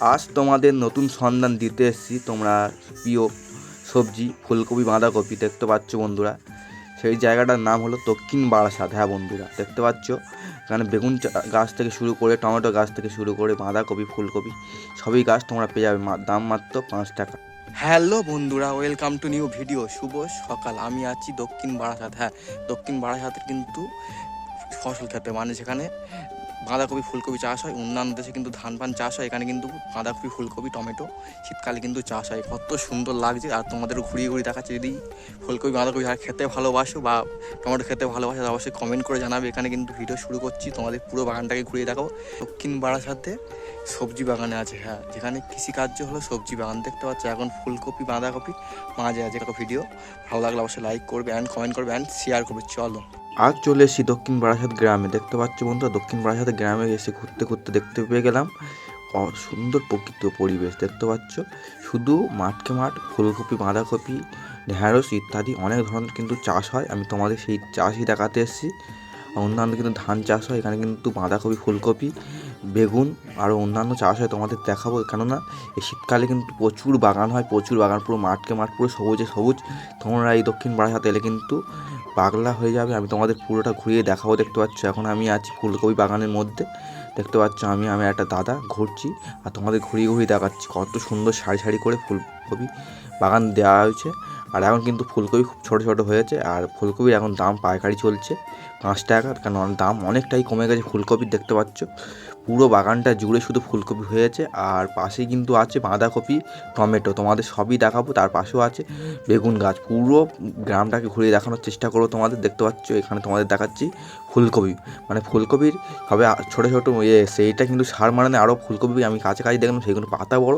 আজ তোমাদের নতুন সন্ধান দিতে এসেছি। তোমরা প্রিয় সবজি, ফুলকপি, বাঁধাকপি দেখতে পাচ্ছ বন্ধুরা। সেই জায়গাটার নাম হলো দক্ষিণ বারাসাত। হ্যাঁ বন্ধুরা, দেখতে পাচ্ছ? এখানে বেগুন গাছ থেকে শুরু করে, টমেটো গাছ থেকে শুরু করে, বাঁধাকপি, ফুলকপি সবই গাছ তোমরা পেয়ে যাবে। দাম মাত্র পাঁচ টাকা। হ্যালো বন্ধুরা, ওয়েলকাম টু নিউ ভিডিও। শুভ সকাল। আমি আছি দক্ষিণ বারাসাত। হ্যাঁ দক্ষিণ বারাসাতের কিন্তু ফসল খেতে। মানে সেখানে বাঁধাকপি, ফুলকপি চাষ হয়। অন্যান্য দেশে কিন্তু ধান পান চাষ হয়। এখানে কিন্তু বাঁধাকপি, ফুলকপি, টমেটো শীতকালে কিন্তু চাষ হয়। কত সুন্দর লাগছে। আর তোমাদের ঘুরিয়ে ঘুরিয়ে দেখাচ্ছে যদি ফুলকপি, বাঁধাকপি আর খেতে ভালোবাসো বা টমেটো খেতে ভালোবাসো অবশ্যই কমেন্ট করে জানাবে। এখানে কিন্তু ভিডিও শুরু করছি। তোমাদের পুরো বাগানটাকে ঘুরিয়ে দেখাবো। দক্ষিণ বারাসাতে সবজি বাগানে আছে। হ্যাঁ যেখানে কৃষিকার্য হলো সবজি বাগান। দেখতে পাচ্ছ এখন ফুলকপি, বাঁধাকপি মাঝে আছে। ভিডিও ভালো লাগলে অবশ্যই লাইক করবে অ্যান্ড কমেন্ট করবে অ্যান্ড শেয়ার করবে। চলো। আজ চলে এসেছি দক্ষিণ বারাসাত গ্রামে। দেখতে পাচ্ছ বন্ধুরা, দক্ষিণ বারাসাত গ্রামে এসে ঘুরতে ঘুরতে দেখতে পেয়ে গেলাম। সুন্দর প্রকৃত পরিবেশ, দেখতে পাচ্ছ? শুধু মাঠকে মাঠ, ফুলকপি, বাঁধাকপি, ঢ্যাঁড়স ইত্যাদি অনেক ধরনের কিন্তু চাষ হয়। আমি তোমাদের সেই চাষই দেখাতে এসেছি। অন্যান্য কিন্তু ধান চাষ হয়, এখানে কিন্তু বাঁধাকপি, ফুলকপি, বেগুন আরও অন্যান্য চাষ হয় তোমাদের দেখাবো। কেননা, এই শীতকালে কিন্তু প্রচুর বাগান হয়, প্রচুর বাগান, পুরো মাঠকে মাঠ পুরো সবুজে সবুজ। তোমরা এই দক্ষিণ বারাসাত এলে কিন্তু পাগলা হয়ে যাবে, আমি তোমাদের পুরোটা ঘুরিয়ে দেখাও দেখতে পাচ্ছ? এখন আমি আছি ফুলকপি বাগানের মধ্যে, দেখতে পাচ্ছ? আমি আমি একটা দাদা ঘুরছি, আর তোমাদের ঘুরিয়ে ঘুরিয়ে দেখাচ্ছি, কত সুন্দর সারি সারি করে ফুলকপি বাগান দেওয়া হয়েছে। আর এখন কিন্তু ফুলকপি খুব ছোটো ছোটো হয়েছে। আর ফুলকপির এখন দাম পাইকারি চলছে পাঁচ টাকা। কারণ দাম অনেকটাই কমে গেছে ফুলকপির দেখতে পাচ্ছ। পুরো বাগানটা জুড়ে শুধু ফুলকপি হয়েছে। আর পাশে কিন্তু আছে বাঁধাকপি, টমেটো। তোমাদের সবই দেখাবো, তার পাশেও আছে বেগুন গাছ। পুরো গ্রামটাকে ঘুরিয়ে দেখানোর চেষ্টা করো তোমাদের। দেখতে পাচ্ছ, এখানে তোমাদের দেখাচ্ছি ফুলকপি। মানে ফুলকপির হবে ছোটো ছোটো ইয়ে সেইটা কিন্তু সার মানে আরও ফুলকপি আমি কাছাকাছি দেখলাম সেগুলো পাতা বড়।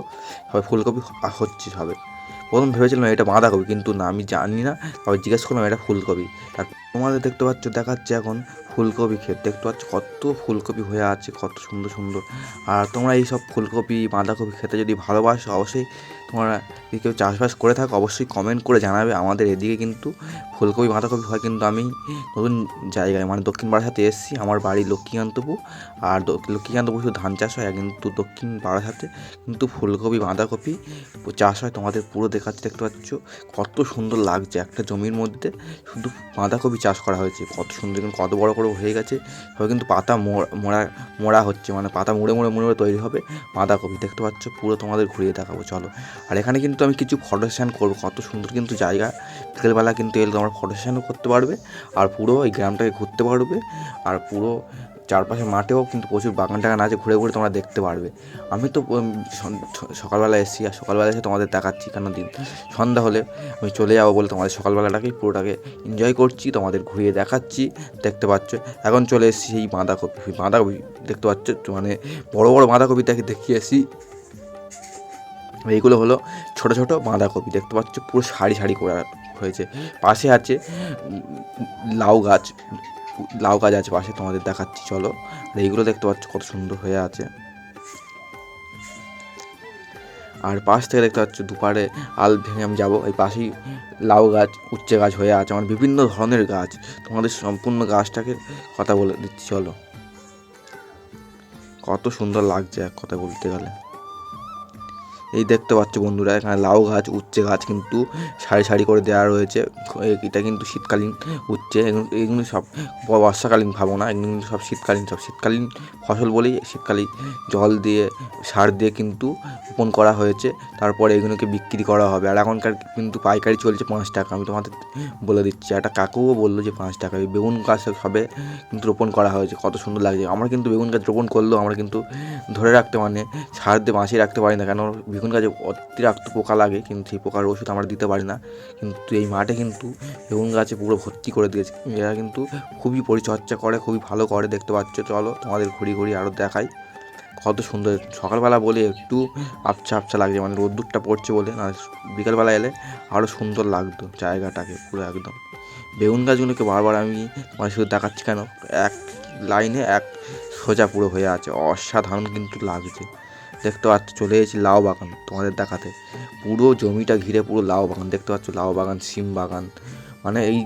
হবে ফুলকপি হচ্ছে হবে। প্রথম ভেবেছিলাম এটা বাঁধাকপি, কিন্তু না, আমি জানি না। তবে জিজ্ঞেস করলাম, এটা ফুলকপি? আর তোমাদের দেখতে পাচ্ছ, দেখাচ্ছে এখন ফুলকপি ক্ষেত। দেখতে পাচ্ছ কত ফুলকপি হয়ে আছে, কত সুন্দর সুন্দর। আর তোমরা এইসব ফুলকপি, বাঁধাকপি খেতে যদি ভালোবাসো, অবশ্যই তোমরা যদি কেউ চাষবাস করে থাকো, অবশ্যই কমেন্ট করে জানাবে আমাদের এদিকে কিন্তু। ফুলকপি, বাঁধাকপি হয় কিন্তু আমি নতুন জায়গায় মানে দক্ষিণ বারাসাতে এসেছি, আমার বাড়ি লক্ষ্মীকান্তপুর। আর লক্ষ্মীকান্তপুর শুধু ধান চাষ হয় কিন্তু দক্ষিণ বারাসাতে কিন্তু ফুলকপি, বাঁধাকপি চাষ হয়। তোমাদের পুরো দেখাচ্ছে, দেখতে পাচ্ছ কত সুন্দর লাগছে একটা জমির মধ্যে। শুধু বাঁধাকপি চাষ করা হয়েছে, কত সুন্দর কিন্তু, কত বড় করে হয়ে গেছে। সবাই কিন্তু পাতা মোড়া- মোড়া মোড়া হচ্ছে মানে পাতা মুড়ে মুড়ে মুড়ে তৈরি হবে বাঁধাকপি। দেখতে পাচ্ছ পুরো তোমাদের ঘুরিয়ে দেখাবো, চলো। আর এখানে কিন্তু আমি কিছু ফটো সেশন করব। কত সুন্দর কিন্তু জায়গা। বিকেলবেলা কিন্তু এলে তোমরা ফটো সেশনও করতে পারবে। আর পুরো এই গ্রামটাকে ঘুরতে পারবে। আর পুরো চারপাশে মাঠেও কিন্তু প্রচুর বাগান টাগান আছে। ঘুরে ঘুরে তোমরা দেখতে পারবে। আমি তো সকালবেলা এসেছি। আর সকালবেলা এসে তোমাদের দেখাচ্ছি। কেন দিন, সন্ধ্যা হলে আমি চলে যাব বলে তোমাদের সকালবেলাটাকেই পুরোটাকে এনজয় করছি। তোমাদের ঘুরিয়ে দেখাচ্ছি। দেখতে পাচ্ছ, এখন চলে এসেছি এই বাঁধাকপি। বাঁধাকপি দেখতে পাচ্ছ মানে বড় বড় বাঁধাকপি দেখে দেখিয়েছি এইগুলো হলো ছোট ছোট বাঁধাকপি। দেখতে পাচ্ছ পুরো সারি সারি করা হয়েছে। পাশে আছে লাউ গাছ। লাউ গাছ আছে পাশে, তোমাদের দেখাচ্ছি, চলো। আর এইগুলো দেখতে পাচ্ছ কত সুন্দর হয়ে আছে। আর পাশ থেকে দেখতে পাচ্ছ দুপারে আল ভেঙে আমি যাব। এই পাশেই লাউ গাছ, উচ্ছে গাছ হয়ে আছে। আমার বিভিন্ন ধরনের গাছ। তোমাদের সম্পূর্ণ গাছটাকে কথা বলে দিচ্ছি, চলো। কত সুন্দর লাগছে এক কথা বলতে গেলে। এই দেখতে পাচ্ছ বন্ধুরা, এখানে লাউ গাছ, উচ্ছে গাছ কিন্তু সারি সারি করে দেওয়া রয়েছে। এটা কিন্তু শীতকালীন উচ্ছে, এগুলো- সব বর্ষাকালীন ভাবো না, এগুলো কিন্তু সব শীতকালীন সব শীতকালীন ফসল বলেই শীতকালীন জল দিয়ে, সার দিয়ে কিন্তু রোপণ করা হয়েছে। তারপরে এগুলোকে বিক্রি করা হবে। আর এখনকার কিন্তু পাইকারি চলছে পাঁচ টাকা। আমি তোমাদের বলে দিচ্ছি, একটা কাকুও বলল যে পাঁচ টাকা। এই বেগুন গাছ সবে কিন্তু রোপণ করা হয়েছে, কত সুন্দর লাগছে। আমরা কিন্তু বেগুন গাছ রোপণ করলেও আমরা কিন্তু ধরে রাখতে মানে সার দিয়ে বাঁচিয়ে রাখতে পারি না, কেন বেগুন গাছে অতিরিক্ত পোকা লাগে, কিন্তু সেই পোকার ওষুধ আমরা দিতে পারি না। কিন্তু এই মাঠে কিন্তু বেগুন গাছে পুরো ভর্তি করে দিয়েছে। এরা কিন্তু খুবই পরিচর্যা করে, খুবই ভালো করে, দেখতে পাচ্ছ। চলো তোমাদের ঘুরি ঘুরি আরও দেখাই। কত সুন্দর। সকালবেলা বলে একটু আবছা আবছা লাগছে মানে রোদ্দুরটা পড়ছে বলে, না, বিকালবেলা এলে আরও সুন্দর লাগতো জায়গাটাকে পুরো একদম। বেগুন গাছগুলোকে বারবার আমি মানে শুধু দেখাচ্ছি কেন? এক লাইনে এক সোজা পুরো হয়ে আছে, অসাধারণ কিন্তু লাগছে। দেখতে পাচ্ছ, চলে এসেছি লাউ বাগান তোমাদের দেখাতে। পুরো জমিটা ঘিরে পুরো লাউ বাগান, দেখতে পাচ্ছ লাউ বাগান সিম বাগান। মানে এই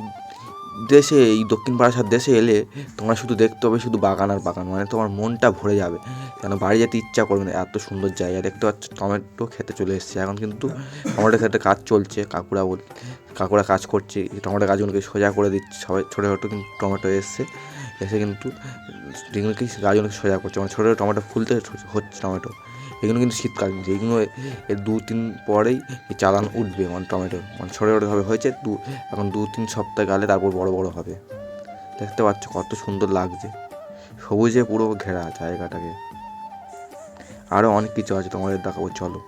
দেশে, এই দক্ষিণ বারাসাত দেশে এলে তোমরা শুধু দেখতে হবে শুধু বাগান আর বাগান মানে তোমার মনটা ভরে যাবে। কেন বাড়ি যেতে ইচ্ছা করবে না, এত সুন্দর জায়গা, দেখতে পাচ্ছ টমেটো খেতে চলে এসেছে। এখন কিন্তু টমেটো খেতে কাজ চলছে, কাকুরা কাকুরা কাজ করছে, টমেটো গাছগুলোকে সোজা করে দিচ্ছে, সবাই ছোটো ছোটো কিন্তু টমেটো এসছে। এসে কিন্তু যেগুলোকে গাছগুলোকে সোজা করছে। মানে ছোটো টমেটো ফুলতে হচ্ছে টমেটো। এগুলো কিন্তু শীতকাল যেগুলো এর দু তিন পরেই চালান উঠবে মানে টমেটো। মানে ছোটো ছোটোভাবে হয়েছে, দু এখন দু তিন সপ্তাহ গেলে তারপর বড় বড় হবে। দেখতে পাচ্ছ কত সুন্দর লাগছে। সবুজে পুরো ঘেরা জায়গাটাকে। আরও অনেক কিছু আছে তোমাদের দেখাবো, চলো।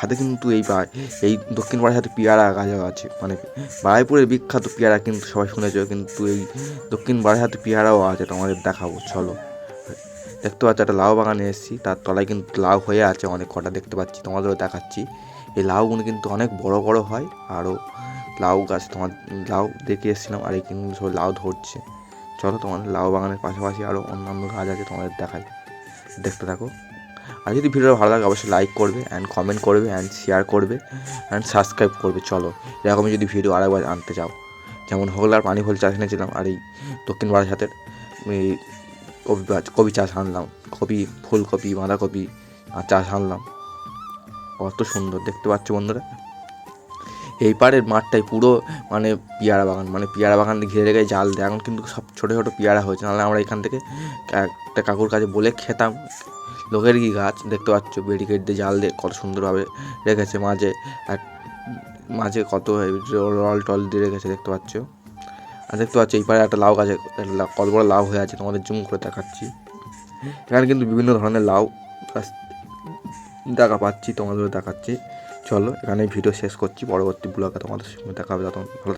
সাথে কিন্তু এই বা- এই দক্ষিণ পাড়ার সাথে পেয়ারা গাছও আছে মানে বারাইপুরের বিখ্যাত পেয়ারা কিন্তু সবাই শুনেছ, কিন্তু এই দক্ষিণ পাড়ার সাথে পেয়ারাও আছে, তোমাদের দেখাবো, চলো। দেখতে পাচ্ছ, একটা লাউ বাগানে এসেছি, তার তলায় কিন্তু লাউ হয়ে আছে, অনেক কটা দেখতে পাচ্ছি, তোমাদেরও দেখাচ্ছি। এই লাউগুলো কিন্তু অনেক বড় বড় হয়, আরও লাউ গাছ তোমার, লাউ দেখে এসেছিলাম, আর এই কিন্তু সব লাউ ধরছে। চলো তোমার লাউ বাগানের পাশাপাশি আরও অন্যান্য গাছ আছে, তোমাদের দেখাই। দেখতে থাকো। আর যদি ভিডিও ভালো লাগে, অবশ্যই লাইক করবে অ্যান্ড কমেন্ট করবে অ্যান্ড শেয়ার করবে অ্যান্ড সাবস্ক্রাইব করবে। চলো, এরকমই যদি ভিডিও আরেকবার আনতে চাও, যেমন হোগলার পানি ফুল চাষ এনেছিলাম আর এই দক্ষিণ বারাসাতের এই কপি কপি চাষ আনলাম, কপি, ফুলকপি, বাঁধাকপি চাষ আনলাম। কত সুন্দর, দেখতে পাচ্ছ বন্ধুরা? এই পাড়ের মাঠটাই পুরো মানে পেয়ারা বাগান মানে পেয়ারা বাগান ঘিরে রেখে জাল দেয়। এখন কিন্তু সব ছোটো ছোটো পেয়ারা হয়েছে, নাহলে আমরা এখান থেকে একটা কাকুর কাছে বলে খেতাম। লোকের কি গাছ? দেখতে পাচ্ছ, ব্যারিকেড দিয়ে জাল দিয়ে কত সুন্দরভাবে রেখেছে মাঝে। এক মাঝে কত রল টল দিয়ে রেখেছে, দেখতে পাচ্ছ। আর দেখতে পাচ্ছ, এই পাড়ে একটা লাউ গাছে কত বড় লাউ হয়ে আছে, তোমাদের জুম করে দেখাচ্ছি। এখানে কিন্তু বিভিন্ন ধরনের লাউ দেখা পাচ্ছি তোমাদের দেখাচ্ছি। চলো এখানে ভিডিও শেষ করছি। পরবর্তী ব্লগে তোমাদের সঙ্গে দেখা হবে তখন ভালো